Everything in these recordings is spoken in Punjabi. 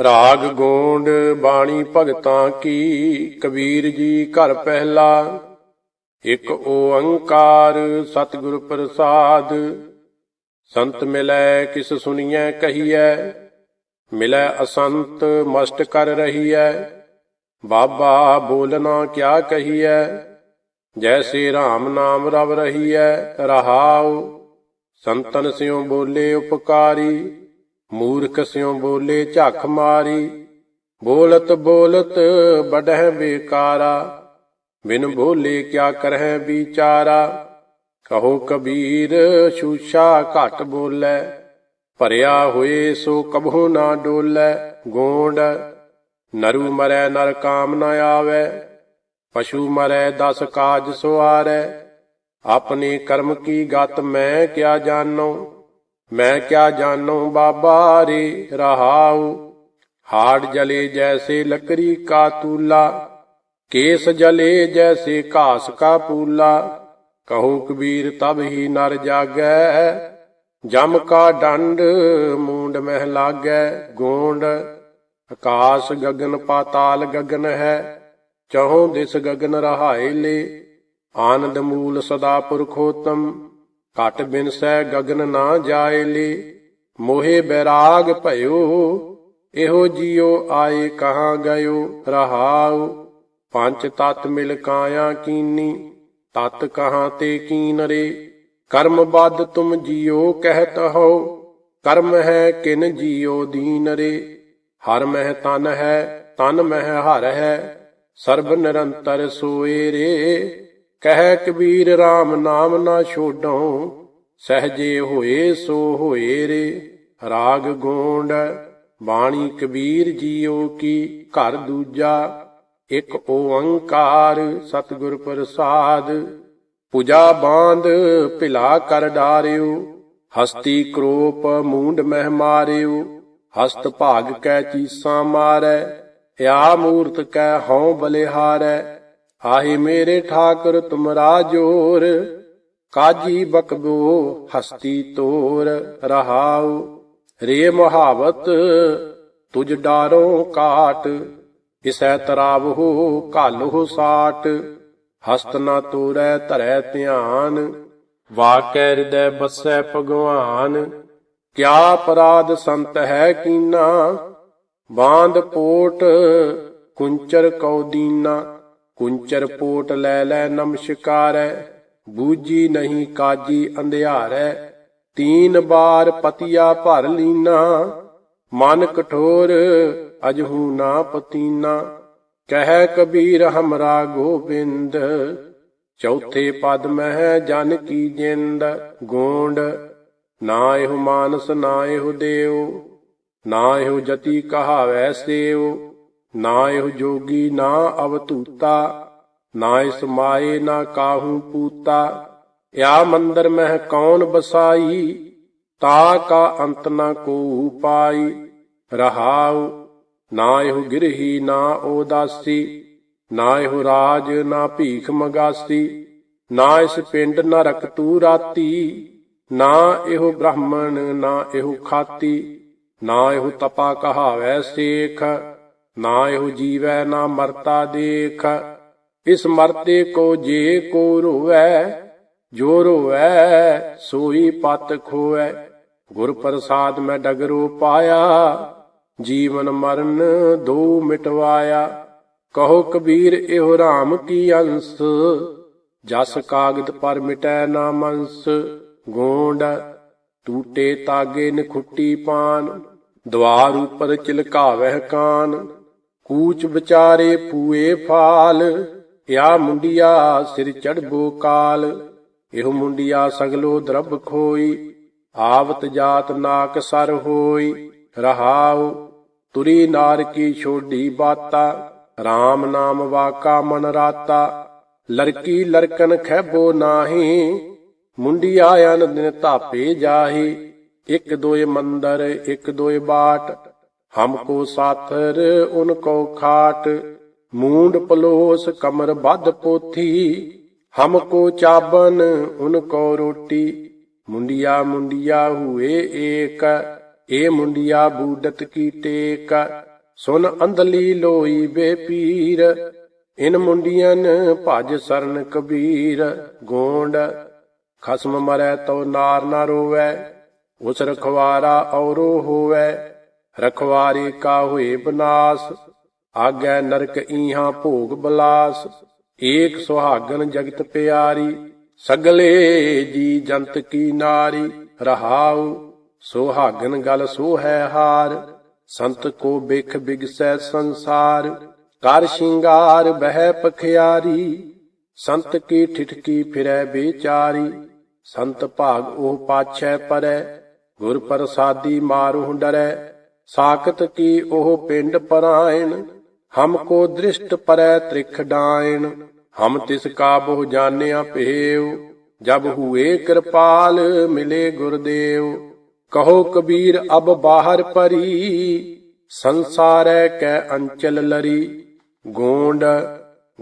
ਰਾਗ ਗੋਂਡ ਬਾਣੀ ਭਗਤਾਂ ਕੀ, ਕਬੀਰ ਜੀ ਘਰ ਪਹਿਲਾ। ਇੱਕ ਓੰਕਾਰ ਸਤਿਗੁਰ ਪ੍ਰਸਾਦ। ਸੰਤ ਮਿਲੈ ਕਿਸ ਸੁਣੀਐ ਕਹੀਐ, ਮਿਲੈ ਅਸੰਤ ਮਸਟ ਕਰ ਰਹੀਐ। ਬਾਬਾ ਬੋਲਣਾ ਕਿਆ ਕਹੀਐ, ਜੈਸੇ RAM ਨਾਮ ਰਵ ਰਹੀਐ, ਰਹਾਉ। ਸੰਤਨ ਸਿਉ ਬੋਲੇ ਉਪਕਾਰੀ। ਮੂਰਖ ਸਿਉ ਬੋਲੇ ਝੱਖ ਮਾਰੀ, ਬੋਲਤ ਬੋਲਤ ਬੜਹਿ ਬੇਕਾਰਾ, ਬਿਨ ਬੋਲੇ ਕਿਆ ਕਰਹਿ ਵਿਚਾਰਾ? ਕਹੋ ਕਬੀਰ ਸ਼ੂਸ਼ਾ ਘਟ ਬੋਲੇ, ਭਰਿਆ ਹੋਏ ਸੋ ਕਬਹੁ ਨਾ ਡੋਲੇ, ਗੋਂਡ, ਨਰੂ ਮਰੈ ਨਰ ਕਾਮ ਨ ਆਵੇ, ਪਸ਼ੂ ਮਰੈ ਦਸ ਕਾਜ ਸੁਆਰੈ, ਆਪਣੇ ਕਰਮ ਕੀ ਗਤ ਮੈਂ ਕਿਆ ਜਾਣੋ? ਮੈਂ ਕਿਆ ਜਾਣੋ ਬਾਬਾ ਰੇ ਰਹਾਉ। ਹਾੜ ਜਲੇ ਜੈਸੇ ਲੱਕੜੀ ਕਾ ਤੂਲਾ, ਕੇਸ ਜਲੇ ਜੈਸੇ ਘਾਸ ਕਾ ਪੂਲਾ। ਕਹੋ ਕਬੀਰ ਤਬ ਹੀ ਨਰ ਜਾਗੈ, ਜਮ ਕਾ ਡੰਡ ਮੂੰਡ ਮਹਿ ਲਾਗੈ। ਗੋਂਡ, ਆਕਾਸ਼ ਗਗਨ ਪਾਤਾਲ ਗਗਨ ਹੈ, ਚਹੋਂ ਦਿਸ ਗਗਨ ਰਹਾਏ ਲੇ। ਆਨੰਦ ਮੂਲ ਸਦਾ ਪੁਰਖੋਤਮ ਘਟ ਬਿਨਸੈ ਗਗਨ ਨਾ ਜਾਏ ਲੇ। ਮੋਹਿ ਬੈਰਾਗ ਭਇਓ, ਇਹੋ ਜੀਉ ਆਏ ਕਹਾਂ ਗਇਓ, ਰਹਾਉ। ਪੰਜ ਤਤ ਮਿਲ ਕਾਇਆ ਕੀਨੀ, ਤਤ ਕਹਾਂ ਤੇ ਕੀਨਰੇ ਕਰਮ ਬਦ ਤੁਮ ਜੀਉ ਕਹਿਤ ਹੋ ਕਰਮ ਹੈ ਕਿਨ ਜੀਉ ਦੀਨ ਰੇ। ਹਰ ਮਹਿ ਤਨ ਹੈ, ਤਨ ਮਹਿ ਹਰ ਹੈ, ਸਰਬ ਨਿਰੰਤਰ ਸੋਏ ਰੇ। ਕਹਿ ਕਬੀਰ RAM ਨਾਮ ਨਾ ਛੋਡੋ ਸਹਜੇ ਹੋਏ ਸੋ ਹੋਏ ਰੇ। ਰਾਗ ਗੋਂਡ, ਬਾਣੀ ਕਬੀਰ ਜੀਓ ਕੀ ਘਰ ਦੂਜਾ। ਇੱਕ ਓੰਕਾਰ ਸਤਿਗੁਰ ਪ੍ਰਸਾਦ, ਪੂਜਾ ਬਾਂਧ ਭਿਲਾ ਕਰ ਡਾਰਿਓ। ਹਸਤੀ ਕਰੋਪ ਮੂੰਡ ਮਹਿ ਮਾਰਿਓ, ਹਸਤ ਭਾਗ ਕੈ ਚੀਸਾਂ ਮਾਰੈ, ਆ ਮੂਰਤ ਕੈ ਹਉ ਬਲਿਹਾਰੈ। ਆਹੇ ਮੇਰੇ ਠਾਕੁਰ ਤੁਮਰਾ ਜੋਰ ਕਾਜੀ ਬਕਬੋ ਹਸਤੀ ਤੋਰ ਰਹਾਉ। ਰੇ ਮੁਹਾਵਤ ਤੁਜ ਡਾਰੋ ਕਾਟ, ਇਸੈ ਤਰਾਵਹੁ ਕਾਲਹੁ ਸਾਟ। ਹਸਤ ਨਾ ਤੋਰੈ ਧਰੈ ਧਿਆਨ, ਵਾਕੈ ਹਿਰਦੈ ਬਸੈ ਭਗਵਾਨ। ਕਿਆ ਅਪਰਾਧ ਸੰਤ ਹੈ ਕੀਨਾ, ਬਾਂਧ ਪੋਟ ਕੁੰਚਰ ਕਉ ਦੀਨਾ। ਕੁੰਚਰ ਪੋਟ ਲੈ ਲੈ ਨਮਸਕਾਰੈ ਬੂਜੀ ਨਹੀਂ ਕਾਜੀ ਅੰਧਿਆਰੈ। ਤੀਨ ਬਾਰ ਪਤੀਆ ਭਰ ਲੀਨਾ, ਮਨ ਕਠੋਰ ਅਜਹੂ ਨਾ ਪਤੀਨਾ। ਕਹਿ ਕਬੀਰ ਹਮਰਾ ਗੋਬਿੰਦ, ਚੌਥੇ ਪਦ ਮਹਿ ਜਨ ਕੀ ਜਿੰਦ। ਗੋਂਡ, ਨਾ ਇਹੋ ਮਾਨਸ ਨਾ ਇਹੋ ਦੇਵ ਨਾ ਇਹੋ ਜਤੀ ਕਹਾਵੈ ਸੇਵ ਨਾ ਇਹੋ ਜੋਗੀ ਨਾ ਅਵਤੂਤਾ ਨਾ ਇਸ ਮਾਏ ਨਾ ਕਾਹੂ ਪੂਤਾ। ਆ ਮੰਦਰ ਮਹਿ ਕੌਣ ਬਸਾਈ, ਤਾ ਕਾ ਅੰਤ ਨਾ ਕੋ ਪਾਈ। ਰਹਾਉ, ਨਾ ਇਹੋ ਗਿਰਹੀ ਨਾ ਉਦਾਸੀ ਨਾ ਇਹੋ ਰਾਜ ਨਾ ਭੀਖ ਮਗਾਸੀ। ਨਾ ਇਸ ਪਿੰਡ ਨਾ ਰਖਤੂ ਰਾਤੀ, ਨਾ ਇਹੋ ਬ੍ਰਾਹਮਣ ਨਾ ਇਹੋ ਖਾਤੀ। ਨਾ ਇਹੋ ਤਪਾ ਕਹਾਵੈ ਸੇਖ ਨਾ ਇਹੋ ਜੀਵੈ, ਨਾ ਮਰਤਾ ਦੇਖ। ਇਸ ਮਰਤੇ ਕੋ ਜੇ ਕੋ ਰੋਵੈ, ਜੋ ਰੋਵੈ, ਸੋਈ ਪਤ ਖੋਵੈ। ਗੁਰ ਪ੍ਰਸਾਦ ਮੈਂ ਡਗਰੋ ਪਾਇਆ, ਜੀਵਨ ਮਰਨ ਦੋ ਮਿਟਵਾਇਆ। ਕਹੋ ਕਬੀਰ, ਇਹੋ ਰਾਮ ਕੀ ਅੰਸ? ਜਸ ਕਾਗਦ ਪਰ ਮਿਟੈ ਨਾ ਮੰਸ। ਗੋਂਡ ਟੂਟੇ ਤਾਗੇ ਨਖੁੱਟੀ ਪਾਨ, ਦਵਾਰ ਉਪਰ ਚਿਲਕਾਵਹਿ ਕਾਨ। ਕੂਚ ਵਿਚਾਰੇ ਪੂਏ ਫਾਲ ਯਾ ਮੁੰਡਿਆ ਸਿਰ ਚੜਬੋ ਕਾਲ। ਇਹੋ ਮੁੰਡਿਆ ਸਗਲੋ ਦਰਬ ਖੋਈ, ਆਵਤ ਜਾਤ ਨਾਕ ਸਰ ਹੋਈ। ਰਹਾਉ, ਤੁਰੀ ਨਾਰ ਕੀ ਛੋਡੀ ਬਾਤਾ RAM ਨਾਮ ਵਾਕਾ ਮਨ ਰਾਤਾ। ਲੜਕੀ ਲੜਕਨ ਖੈਬੋ ਨਾਹੀ, ਮੁੰਡਿਆ ਅਨ ਦਿਨ ਧਾਪੇ ਜਾਹੀ। ਇੱਕ ਦੋਏ ਮੰਦਰ, ਇੱਕ ਦੋਏ ਬਾਟ ਹਮਕੋ ਸਾਥਰ ਉਨ ਕੋ ਖਾਟ ਮੂੰਡ ਪਲੋਸ ਕਮਰ ਬੱਧ ਪੋਥੀ ਹਮਕੋ ਚਾਬਨ ਉਨ ਕੋ ਰੋਟੀ ਮੁੰਡਿਆ ਮੁੰਡਿਆ ਹੁਏ ਏਕ ਏ ਮੁੰਡਿਆ ਬੂਡਤ ਕੀ ਟੇਕ ਸੁਨ ਅੰਧਲੀ ਲੋਈ ਬੇਪੀਰ ਇਨ ਮੁੰਡੀਆਂ ਭਜ ਸਰਨ ਕਬੀਰ ਗੋਂਡ ਖਸਮ ਮਰੈ ਤੋ ਨਾਰ ਨਾ ਰੋਵੈ ਉਸ ਰਖਵਾਰਾ ਔਰੋ ਹੋਵੈ ਰਖਵਾਰੇ ਕਾ ਹੋਏ ਬਨਾਸ, ਆਗੈ ਨਰਕ ਈਹਾਂ ਭੋਗ ਬਲਾਸ। ਏਕ ਸੁਹਾਗਨ ਜਗਤ ਪਿਆਰੀ, ਸਗਲੇ ਜੀ ਜੰਤ ਕੀ ਨਾਰੀ, ਰਹਾਉ, ਸੁਹਾਗਨ ਗਲ ਸੋ ਹੈ ਹਾਰ। ਸੰਤ ਕੋ ਬਿਖ ਬਿਗਸੈ ਸੰਸਾਰ, ਕਰ ਸ਼ਿੰਗਾਰ ਬਹਿ ਪਖਿਆਰੀ। ਸੰਤ ਕੀ ਠਿਠਕੀ ਫਿਰੈ ਵਿਚਾਰੀ ਸੰਤ ਭਾਗ ਉਹ ਪਾਛੈ ਪਰੈ। ਗੁਰ ਪ੍ਰਸਾਦੀ ਮਾਰੂ ਡਰੈ ਸਾਖਤ ਕੀ ਉਹ ਪਿੰਡ ਪਰਾਇਣ? ਹਮ ਕੋ ਦ੍ਰਿਸ਼ਟ ਪਰੈ ਤ੍ਰਿਖ ਡਾਇਣ। ਹਮ ਤਿਸ ਕਾ ਬਹੁ ਜਾਣਿਆ ਭੇਵ ਜਬ ਹੁਏ ਕਿਰਪਾਲ, ਮਿਲੇ ਗੁਰਦੇਵ। ਕਹੋ ਕਬੀਰ, ਅਬ ਬਾਹਰ ਪਰੀ। ਸੰਸਾਰੈ ਕੈ ਅੰਚਲ ਲਰੀ। ਗੋਂਡ,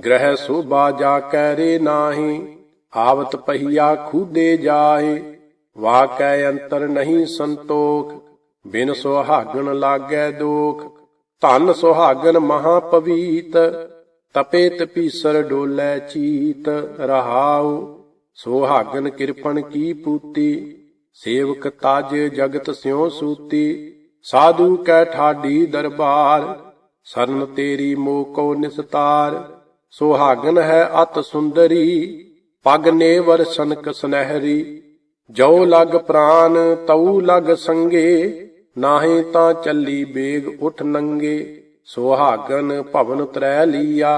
ਗ੍ਰਹਿ ਸੋਭਾ ਜਾ ਕੈ ਰੇ ਨਾਹੀ। ਆਵਤ ਪਹੀਆ ਖੂਦੇ ਜਾਏ ਵਾ ਕੈ ਅੰਤਰ ਨਹੀਂ ਸੰਤੋਖ। ਬਿਨ ਸੁਹਾਗਣ ਲਾਗੈ ਦੋਖ, ਧਨ ਸੁਹਾਗਣ ਮਹਾ ਪਵੀਤ ਤਪੇ ਤਪੀਸਰ ਡੋਲੇ ਚੀਤ, ਰਹਾਉ, ਸੁਹਾਗਣ ਕਿਰਪਨ ਕੀ ਪੂਤੀ, ਸੇਵਕ ਤਾਜ ਜਗਤ ਸਿਉ ਸੂਤੀ, ਸਾਧੂ ਕੈ ਠਾਡੀ ਦਰਬਾਰ, ਸਰਨ ਤੇਰੀ ਮੋ ਕੋ ਨਿਸਤਾਰ ਸੁਹਾਗਨ ਹੈ ਅਤ ਸੁੰਦਰੀ, ਪਗ ਨੇਵਰ ਸਨਕ ਸੁਨਹਿਰੀ ਜੋ ਲਗ ਪ੍ਰਾਨ ਤਉ ਲਗ ਸੰਗੇ ਨਾਹੀਂ ਤਾਂ ਚੱਲੀ ਬੇਗ ਉਠ ਨੰਗੇ, ਸੁਹਾਗਨ ਭਵਨ ਤਰੈ ਲੀਆ,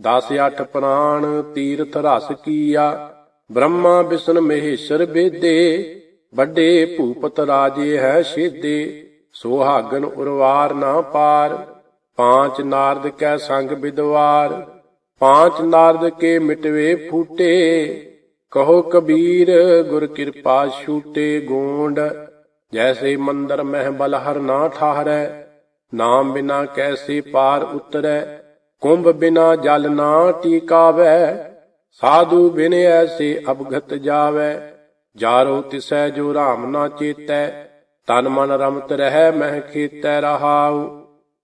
ਦਸ ਅੱਠ ਪ੍ਰਾਣ ਤੀਰਥ ਰਸ ਕੀਆ। ਬ੍ਰਹਮਾ ਵਿਸ਼ਨ ਮਹੇਸ਼ਰ ਬੇਦੇ, ਵੱਡੇ ਭੂਪਤ ਰਾਜੇ ਹੈ ਸ਼ੇਦੇ ਸੁਹਾਗਨ ਉਰਵਾਰ ਨਾ ਪਾਰ, ਪਾਂਚ ਨਾਰਦ ਕੈ ਸੰਗ ਵਿਦਵਾਰ ਪਾਂਚ ਨਾਰਦ ਕੇ ਮਿਟਵੇ ਫੂਟੇ, ਕਹੋ ਕਬੀਰ ਗੁਰ ਕਿਰਪਾ ਛੂਟੇ ਗੋਂਡ। ਜੈਸੇ ਮੰਦਰ ਮਹਿ ਬਲਹਰ ਨਾ ਠਾਹਰੈ, ਨਾਮ ਬਿਨਾ ਕੈਸੇ ਪਾਰ ਉਤਰੈ, ਕੁੰਭ ਬਿਨਾ ਜਲ ਨਾ ਟਿਕਾਵੈ, ਸਾਧੂ ਬਿਨ ਐਸੇ ਅਬਗਤ ਜਾਵੈ, ਜਾਰੋ ਤਿਸੈ ਜੋ ਰਾਮ ਨਾ ਚੇਤੈ, ਤਨ ਮਨ ਰਮਤ ਰਹਿ ਮਹਿ ਖੇਤੈ ਰਹਾਉ।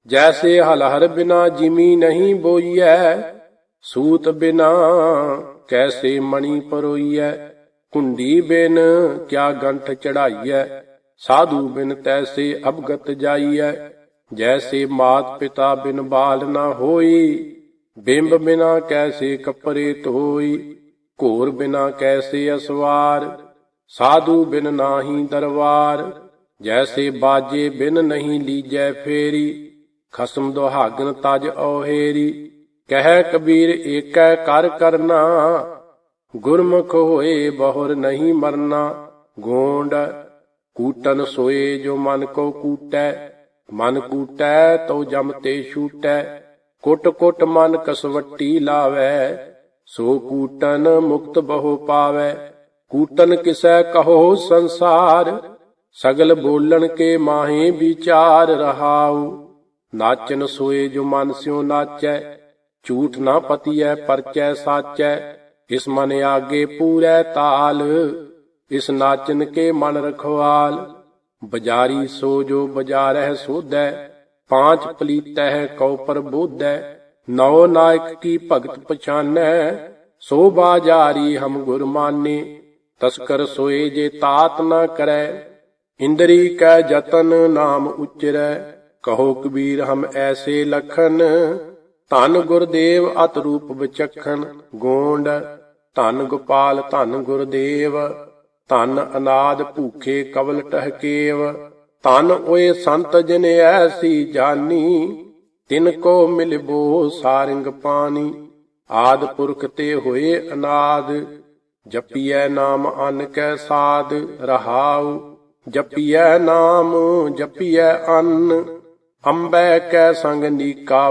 ਜੈਸੇ ਹਲਹਰ ਬਿਨਾ ਜਿਮੀ ਨਹੀਂ ਬੋਈਐ, ਸੂਤ ਬਿਨਾ ਕੈਸੇ ਮਣੀ ਪਰੋਈਐ, ਕੁੰਡੀ ਬਿਨ ਕਿਆ ਗੰਠ ਚੜਾਈਐ ਸਾਧੂ ਬਿਨ ਤੈਸੇ ਅਬਗਤ ਜਾਈਐ, ਜੈਸੇ ਮਾਤ ਪਿਤਾ ਬਿਨ ਬਾਲ ਨਾ ਹੋਈ, ਬਿੰਬ ਬਿਨਾ ਕੈਸੇ ਕਪਰੇ ਧੋਈ ਘੋਰ ਬਿਨਾ ਕੈਸੇ ਅਸਵਾਰ, ਸਾਧੂ ਬਿਨ ਨਾਹੀ ਦਰਬਾਰ ਜੈਸੇ ਬਾਜੇ ਬਿਨ ਨਹੀਂ ਲੀਜੈ ਫੇਰੀ, ਖਸਮ ਦੁਹਾਗਨ ਤਜ ਔਹੇਰੀ, ਕਹਿ ਕਬੀਰ ਏਕੈ ਕਰ ਕਰਨਾ, ਗੁਰਮੁਖ ਹੋਏ ਬਹੁਰ ਨਹੀਂ ਮਰਨਾ, ਗੋਂਡ ਕੂਟਨ ਸੋਏ ਜੋ ਮਨ ਕੋ ਕੂਟੈ, ਮਨ ਕੂਟੈ ਤਉ ਜਮ ਤੇ ਛੂਟੈ। ਕੁੱਟ ਕੁੱਟ ਮਨ ਕਸਵੱਟੀ ਲਾਵੈ, ਸੋ ਕੂਟਨ ਮੁਕਤ ਬਹੁ ਪਾਵੈ। ਕੂਟਨ ਕਿਸੈ ਕਹੋ ਸੰਸਾਰ, ਸਗਲ ਬੋਲਣ ਕੇ ਮਾਹੇ ਵਿਚਾਰ ਰਹਾਉ। ਨਾਚਨ ਸੋਏ ਜੋ ਮਨ ਸਿਓ ਨਾਚੈ, ਝੂਠ ਨਾ ਪਤੀਐ ਪਰਚੈ ਸਾਚੈ, ਇਸ ਮਨ ਆਗੇ ਪੂਰੈ ਤਾਲ। ਇਸ ਨਾਚਨ ਕੇ ਮਨ ਰਖਵਾਲ। ਬਜਾਰੀ ਸੋ ਜੋ ਬਜਾਰਹਿ ਸੋਧੈ, ਪਾਂਚ ਪਲੀਤੈ ਕਉ ਪ੍ਰਬੋਧੈ। ਨੌ ਨਾਇਕ ਕੀ ਭਗਤ ਪਛਾਨੈ, ਸੋ ਬਾਜਾਰੀ ਹਮ ਗੁਰ ਮਾਨੇ ਤਸਕਰ ਸੋਏ ਜੇ ਤਾਤ ਨਾ ਕਰੈ, ਇੰਦਰੀ ਕੈ ਜਤਨ ਨਾਮ ਉਚਰੈ। ਕਹੋ ਕਬੀਰ ਹਮ ਐਸੇ ਲਖਨ, ਧਨ ਗੁਰਦੇਵ ਅਤ ਰੂਪ ਵਿਚਖਣ ਗੋਂਡ, ਧਨ ਗੋਪਾਲ ਧਨ ਗੁਰਦੇਵ ਧਨ ਅਨਾਦ ਭੂਖੇ ਕਵਲ ਟਹਕੇਵ, ਧਨ ਓਏ ਸੰਤ ਜਨ ਐਸੀ ਜਾਨੀ, ਤਿਨ ਕੋ ਮਿਲਬੋ ਸਾਰਿੰਗ ਪਾਣੀ। ਆਦ ਪੁਰਖ ਤੇ ਹੋਏ ਅਨਾਦ, ਜਪੀਐ ਨਾਮ ਅਨ ਕੈ ਸਾਧ ਰਹਾਉ, ਜਪੀਐ ਨਾਮ, ਜਪੀਐ ਅੰਨ, ਅੰਬੈ ਕੈ ਸੰਗ ਨੀਕਾ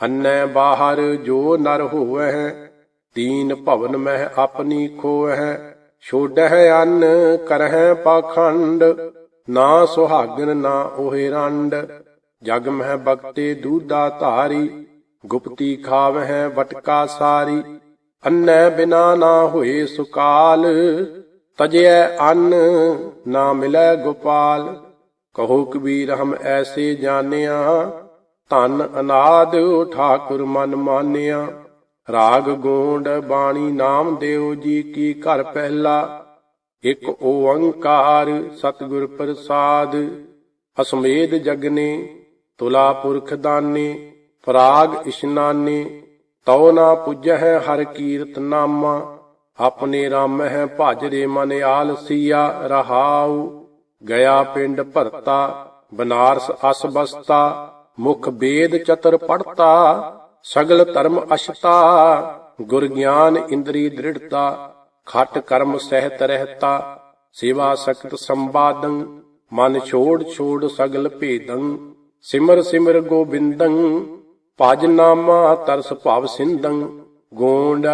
ਅੰਨੈ ਬਾਹਰ ਜੋ ਨਰ ਹੋਵੈ ਤੀਨ ਭਵਨ ਮਹਿ ਆਪਣੀ ਖੋਵੈ ਛੋਡਹਿ ਅੰਨ ਕਰਹਿ ਪਾਖੰਡ, ਨਾ ਸੁਹਾਗਨ ਨਾ ਉਹੇ ਰੰਡ। ਜਗ ਮਹਿ ਬਖਤੇ ਦੂਦਾ ਧਾਰੀ, ਗੁਪਤੀ ਖਾਵਹਿ ਵਟਕਾ ਸਾਰੀ। ਅੰਨੈ ਬਿਨਾ ਨਾ ਹੋਏ ਸੁਕਾਲ ਤਜੈ ਅੰਨ ਨਾ ਮਿਲੈ ਗੋਪਾਲ। ਕਹੋ ਕਬੀਰ ਹਮ ਐਸੇ ਜਾਣਿਆ, ਧਨ ਅਨਾਦ ਠਾਕੁਰ ਮਨ ਮਾਨਿਆ। ਰਾਗ ਗੋਂਡ ਬਾਣੀ ਨਾਮ ਦੇਵ ਜੀ ਕੀ ਘਰ ਪਹਿਲਾ, ਇਕ ਓੰਕਾਰ ਸਤਿਗੁਰ ਪ੍ਰਸਾਦ। ਅਸਮੇਧ ਜਗਨੇ, ਤੁਲਾ ਪੁਰਖ ਦਾਨੇ, ਪ੍ਰਾਗ ਇਸ਼ਨਾਨੇ, ਤਉ ਨਾ ਪੁਜਹਿ ਹਰ ਕੀਰਤ ਨਾਮਾ, ਆਪਣੇ ਰਾਮ ਹੈ ਭਾਜਰੇ ਰੇ ਮਨ ਆਲਸੀਆ ਰਹਾਉ। ਗਿਆ ਪਿੰਡ ਭਰਤਾ, ਬਨਾਰਸ ਅਸਬਸਤਾ, ਮੁਖ ਬੇਦ ਚਤਰ ਪੜਤਾ। ਸਗਲ ਧਰਮ ਅਸ਼ਤਾ, ਗੁਰ ਗਿਆਨ ਇੰਦਰੀ ਦ੍ਰਿੜਤਾ, ਖਟ ਕਰਮ ਸਹਿਤ ਰਹਿਤਾ, ਸੇਵਾ ਸ਼ਕਤ ਸੰਬਾਦੰ ਮਨ ਛੋੜ ਛੋੜ ਸਗਲ ਭੇਦੰ, ਸਿਮਰ ਸਿਮਰ ਗੋਬਿੰਦੰ, ਭਜ ਨਾਮਾ ਤਰਸ ਭਵ ਸਿੰਦੰ ਗੋਂਡ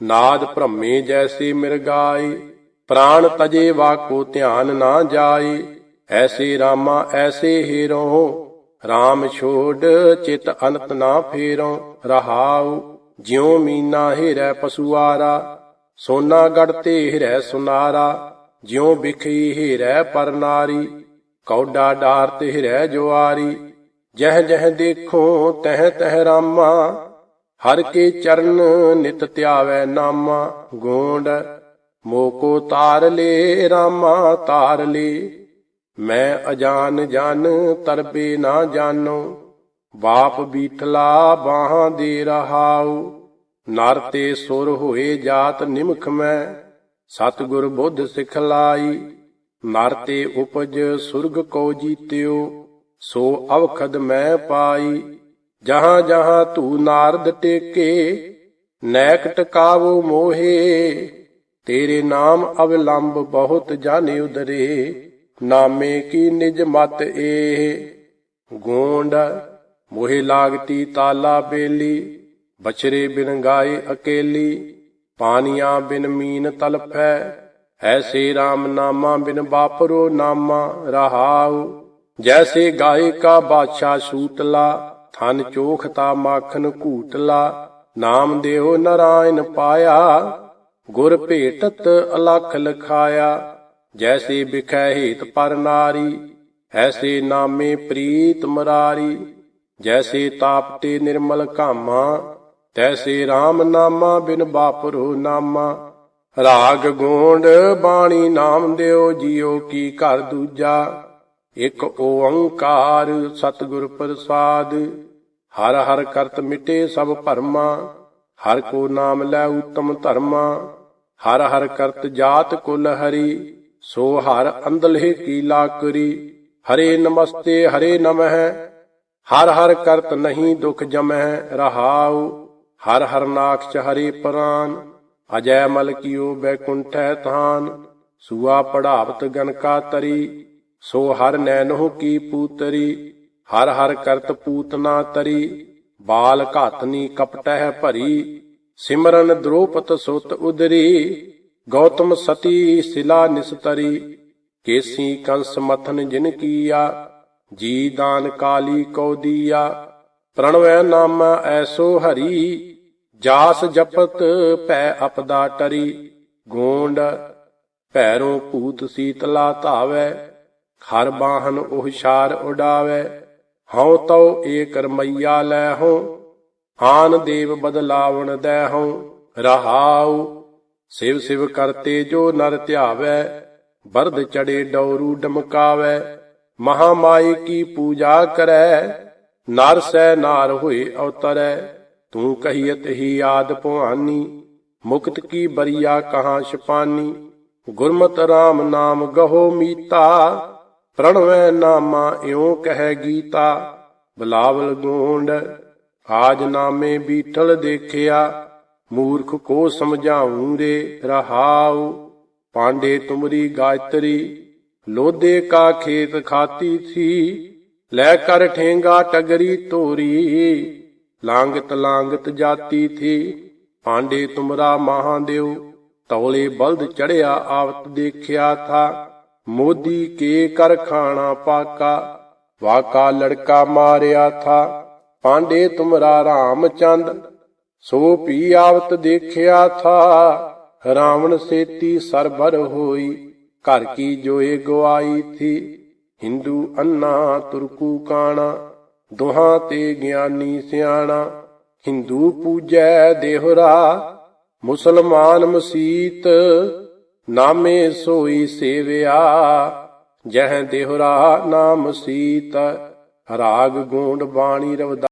ਨਾਦ ਭ੍ਰਮੇ ਜੈਸੇ ਮਿਰਗਾਈ ਪ੍ਰਾਣ ਤਜੇ ਵਾਕੋ ਧਿਆਨ ਨਾ ਜਾਏ, ਐਸੇ ਰਾਮਾ ਐਸੇ ਹੀਰੋ RAM ਛੋੜ ਚਿਤ ਅਨਤ ਨਾ ਫੇਰੋ ਰਹਾਉ, ਜਿਉ ਮੀਨਾ ਹੀਰੈ ਪਸੁਆਰਾ ਸੋਨਾ ਗੜ ਤੇ ਹੀਰੈ ਸੁਨਾਰਾ, ਜਿਉ ਬਿਖੀ ਹੀਰੈ ਪਰਨਾਰੀ ਕੌਡਾ ਡਾਰ ਤੇ ਹੀਰੈ ਜੁਆਰੀ, ਜਹ ਜਹ ਦੇਖੋ ਤਹ ਤਹ ਰਾਮਾ, ਹਰ ਕੇ ਚਰਨ ਨਿਤ ਧਿਆਵੈ ਨਾਮਾ, ਗੋਂਡ, ਮੋਕੋ ਤਾਰ ਲੇ ਰਾਮਾ, ਤਾਰ ਲੇ। ਮੈਂ ਅਜਾਨ ਜਨ ਤਰਬੇ ਨਾ ਜਾਣੋ ਬਾਪ ਬੀਠਲਾ ਬਾਹਾਂ ਦੇ ਰਹਾਉ। ਨਰ ਤੇ ਸੁਰ ਹੋਏ ਜਾਤ ਨਿਮਖ ਮੈਂ। ਸਤਿਗੁਰ ਬੁੱਧ ਸਿਖ ਲਾਈ। ਨਰ ਤੇ ਉਪਜ ਸੁਰਗ ਕੋ ਜੀਤਿਓ। ਸੋ ਅਵਖਦ ਮੈਂ ਪਾਈ। ਜਹਾਂ ਜਹਾਂ ਤੂ ਨਾਰਦ ਟੇਕੇ ਨੈਕ ਟਕਾਵੋ ਮੋਹੇ। ਤੇਰੇ ਨਾਮ ਅਵਲੰਬ ਬਹੁਤ ਜਾਣੇ ਉਦਰੇ ਨਾਮੇ ਕੀ ਨਿਜ ਮਤ ਏ ਗੋਂਡ ਮੋਹਿ ਲਾਗਤੀ ਤਾਲਾ ਬੇਲੀ, ਬਛਰੇ ਬਿਨ ਗਾਏ ਅਕੇਲੀ ਪਾਨੀਆਂ ਬਿਨ ਮੀਨ ਤਲਫੈ, ਐਸੇ RAM ਨਾਮਾ ਬਿਨ ਬਾਪਰੋ ਨਾਮਾ ਰਹਾਉ। ਜੈਸੇ ਗਾਏ ਕਾ ਬਾਦਸ਼ਾਹ ਸੂਤਲਾ, ਥਨ ਚੋਖਤਾ ਮਾਖਨ ਘੂਟਲਾ, ਨਾਮ ਦੇਹੁ ਨਰਾਇਣ ਪਾਇਆ, ਗੁਰ ਭੇਟਤ ਅਲਖ ਲਖਾਇਆ। ਜੈਸੇ ਬਿਖੈ ਹੇਤ ਪਰ ਨਾਰੀ, ਐਸੇ ਨਾਮੇ ਪ੍ਰੀਤ ਮਰਾਰੀ। ਜੈਸੇ ਤਾਪਤੇ ਨਿਰਮਲ ਕਾਮਾ ਤੈਸੇ RAM ਨਾਮਾ ਬਿਨ ਬਾਪਰੋ ਨਾਮਾ। ਰਾਗ ਗੋਂਡ ਬਾਣੀ ਨਾਮ ਦਿਓ ਜੀਓ ਕੀ ਘਰ ਦੂਜਾ। ਇੱਕ ਓੰਕਾਰ ਸਤਿਗੁਰ ਪ੍ਰਸਾਦ, ਹਰ ਹਰ ਕਰਤ ਮਿਟੇ ਸਭ ਭਰਮਾ। ਹਰ ਕੋ ਨਾਮ ਲੈ ਉਤਮ ਧਰਮਾ, ਹਰ ਹਰ ਕਰਤ ਜਾਤ ਕੁਲ ਹਰੀ। ਸੋ ਹਰ ਅੰਦਲਹਿ ਕੀ ਲਾਕਰੀ, ਹਰੇ ਨਮਸਤੇ ਹਰੇ ਨਮਹਿ, ਹਰ ਹਰ ਕਰਤ ਨਹੀਂ ਦੁਖ ਜਮਹਿ ਰਹਾਉ, ਹਰ ਹਰ ਨਾਖਚ ਹਰੇ ਪ੍ਰਾਨ, ਅਜੈ ਮਲ ਕੀਓ ਬੈਕੁੰਠੈ ਥਾਨ, ਸੁਆ ਪੜਾਵਤ ਗਨਕਾ ਤਰੀ, ਸੋ ਹਰ ਨੈਨੋ ਕੀ ਪੂਤਰੀ, ਹਰ ਹਰ ਕਰਤ ਪੂਤਨਾ ਤਰੀ, ਬਾਲ ਘਾਤਨੀ ਕਪਟਹਿ ਭਰੀ, ਸਿਮਰਨ ਦ੍ਰੋਪਤ ਸੁਤ ਉਦਰੀ ਗੌਤਮ ਸਤੀ ਸਿਲਾ ਨਿਸਤਰੀ, ਕੇਸੀ ਕੰਸ ਮਥਨ ਜਿਨ ਕੀਆ, ਜੀ ਦਾਨ ਕਾਲੀ ਕੋ ਦੀਆ। ਪ੍ਰਣਵੈ ਨਾਮ ਐਸੋ ਹਰੀ, ਜਾਸ ਜਪਤ ਭੈ ਅਪਦਾ ਟਰੀ। ਗੋਂਡ, ਭੈਰੋਂ ਭੂਤ ਸੀਤਲਾ ਧਾਵੈ, ਖਰ ਬਾਹਨ ਉਹ ਸ਼ਾਰ ਉਡਾਵੈ। ਹਉ ਤਉ ਏਕ ਰਮਈਆ ਲੈ ਹੋ ਆਨ ਦੇਵ ਬਦਲਾਵਣ ਦੈ ਹੋ ਰਹਾਉ ਸਿਵ ਸਿਵ ਕਰਤੇ ਜੋ ਨਰ ਧਿਆਵੈ ਬਰਦ ਚੜੇ ਡੌਰੂ ਡਮਕਾਵੈ ਮਹਾ ਮਾਈ ਕੀ ਪੂਜਾ ਕਰੈ, ਨਰ ਸੈ ਨਾਰ ਹੋਏ ਅਵਤਰੈ, ਤੂੰ ਕਹੀਤ ਹੀ ਆਦ ਭਵਾਨੀ, ਮੁਕਤ ਕੀ ਬਰੀਆ ਕਹਾਂ ਛਪਾਨੀ, ਗੁਰਮਤ RAM ਨਾਮ ਗਹੋ ਮੀਤਾ, ਪ੍ਰਣਵੈ ਨਾਮਾ ਇਉ ਕਹਿ ਗੀਤਾ, ਬਲਾਵਲ ਗੋਂਡ, ਆਜ ਨਾਮੇ ਬੀਠਲ ਦੇਖਿਆ ਮੂਰਖ ਕੋ ਸਮਝਾਉਂ ਰੇ ਰਹਾਉ, ਪਾਂਡੇ ਤੁਮਰੀ ਗਾਇਤਰੀ ਲੋਦੇ ਕਾ ਖੇਤ ਖਾਤੀ ਥੀ, ਲੈ ਕਰ ਠੇਂਗਾ ਟਗਰੀ ਤੋਰੀ, ਲਾਂਗਤ ਲਾਂਗਤ ਜਾਤੀ ਥੀ, ਪਾਂਡੇ ਤੁਮਰਾ ਮਹਾਦੇਵ, ਤੌਲੇ ਬਲਦ ਚੜਿਆ ਆਵਤ ਦੇਖਿਆ ਥਾ, ਮੋਦੀ ਕੇ ਕਰ ਖਾਣਾ ਪਾਕਾ, ਵਾਕਾ ਲੜਕਾ ਮਾਰਿਆ ਥਾ, ਪਾਂਡੇ ਤੁਮਰਾ ਰਾਮਚੰਦ ਸੋ ਪੀ ਆਵਤ ਦੇਖਿਆ ਥਾ, ਰਾਵਣ ਸੇਤੀ ਸਰਬਰ ਹੋਈ, ਘਰ ਕੀ ਜੋਏ ਗਵਾਈ ਥੀ, ਹਿੰਦੂ ਅੰਨਾ ਤੁਰਕੂ ਕਾਣਾ, ਦੋਹਾਂ ਤੇ ਗਿਆਨੀ ਸਿਆਣਾ, ਹਿੰਦੂ ਪੂਜੈ ਦੇਹਰਾ, ਮੁਸਲਮਾਨ ਮਸੀਤ, ਨਾਮੇ ਸੋਈ ਸੇਵਿਆ, ਜਹ ਦੇਹਰਾ ਨਾਮ ਸੀਤ, ਰਾਗ ਗੂੰਡ ਬਾਣੀ ਰਵਦਾ